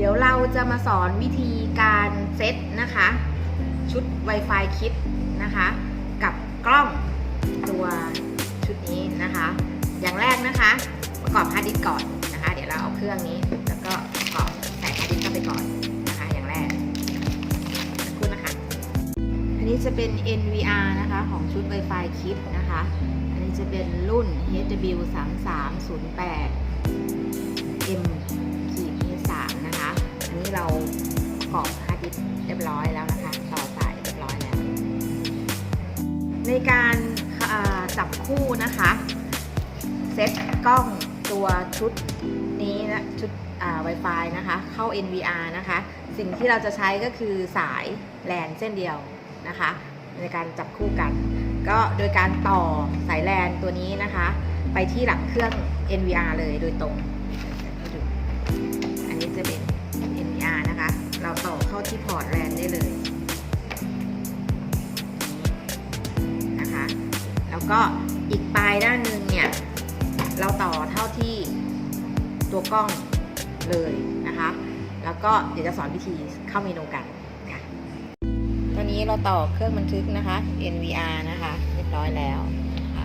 เดี๋ยวเราจะมาสอนวิธีการเซตนะคะ ชุด Wi-Fi คิดนะคะ กับกล้องตัวชุดนี้นะคะ อย่างแรกนะคะ ประกอบฮาร์ดดิสก่อนนะคะ เดี๋ยวเราเอาเครื่องนี้แล้วก็ประกอบใส่ฮาร์ดดิสเข้าไปก่อนนะคะ อย่างแรกสักครู่นะคะ อันนี้จะเป็น NVR นะคะของชุด Wi-Fi คิดนะคะ อันนี้จะเป็นรุ่น HW3308 อันนี้เราปรอบฮาร์ดดิสเรียบร้อยแล้วนะคะ ต่อสายเรียบร้อยแล้ว ในการจับคู่นะคะเซ็ตกล้องตัวชุดนี้นะชุดอ่า Wi-Fi นะคะ เข้า NVR นะคะ สิ่งที่เราจะใช้ก็คือสายแลนเส้นเดียวนะคะ ในการจับคู่กัน ก็โดยการต่อสายแลนตัวนี้นะคะ ไปที่หลังเครื่อง NVR เลยโดยตรง อันนี้จะเป็นาที่พอร์ตแลนได้เลยนะคะ แล้วก็อีกปลายด้านหนึ่งเนี่ย เราต่อเท่าที่ตัวกล้องเลยนะคะ แล้วก็เดี๋ยวจะสอนวิธีเข้าเมนูกันค่ะตอนนี้เราต่อเครื่องบันทึกนะคะ NVR นะคะ เรียบร้อยแล้วนะคะ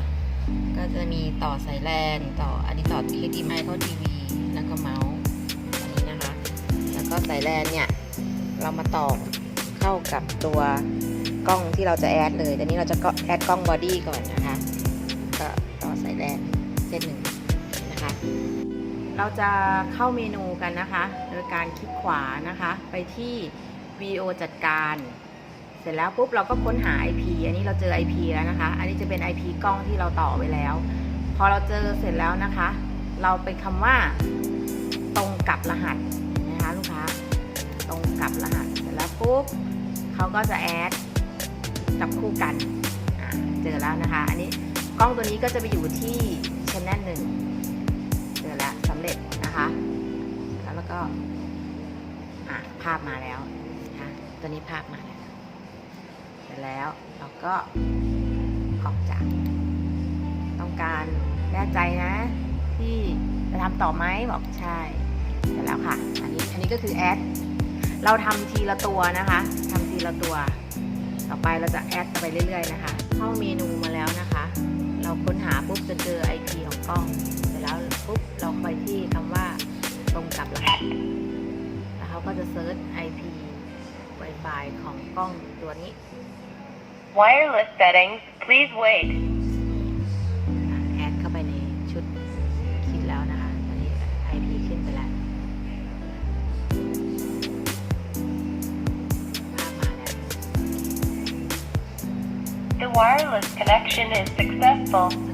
ก็จะมีต่อสายแลนต่ออันนี้ต่อ HDMI เข้าทีวีแล้วก็เมาส์อันนี้นะคะ แล้วก็สายแลนเนี่ย เรามาต่อเข้ากับตัวกล้องที่เราจะแอดเลยแต่นี้เราจะก็แอดกล้องบอดี้ก่อนนะคะ ก็ต่อสายแลนเส้นหนึ่งนะคะ เราจะเข้าเมนูกันนะคะ โดยการคลิกขวานะคะ ไปที่วิดีโอจัดการ เสร็จแล้วปุ๊บเราก็ค้นหา IP อันนี้เราเจอ IP แล้วนะคะ อันนี้จะเป็น IP กล้องที่เราต่อไว้แล้ว พอเราเจอเสร็จแล้วนะคะ เราไปคำว่าตรงกับรหัสนะคะลูกค้า ตรงกับรหัสเสร็จแล้วปุ๊บเขาก็จะแอดจับคู่กันเจอแล้วนะคะ อันนี้กล้องตัวนี้ก็จะไปอยู่ที่ชแนลหนึ่งเจอแล้วสำเร็จนะคะ แล้วก็ภาพมาแล้วนะคะตัวนี้ภาพมาแล้วเสร็จแล้วเราก็ออกจาก ต้องการแน่ใจนะ ที่จะทำต่อไหมบอกใช่เสร็จแล้วค่ะ อันนี้อันนี้ก็คือแอด เราทำทีละตัวนะคะทำทีละตัว ต่อไปเราจะแอดไปเรื่อยๆนะคะ เข้าเมนูมาแล้วนะคะ เราค้นหาปุ๊บจะเจอ IP ของกล้องเสร็จแล้วปุ๊บเราไปที่คำว่าตรงกับรหัสแล้วเขาก็จะเซิร์ช IP Wi-Fi ของกล้องตัวนี้ Wireless settings, please wait. Wireless connection is successful.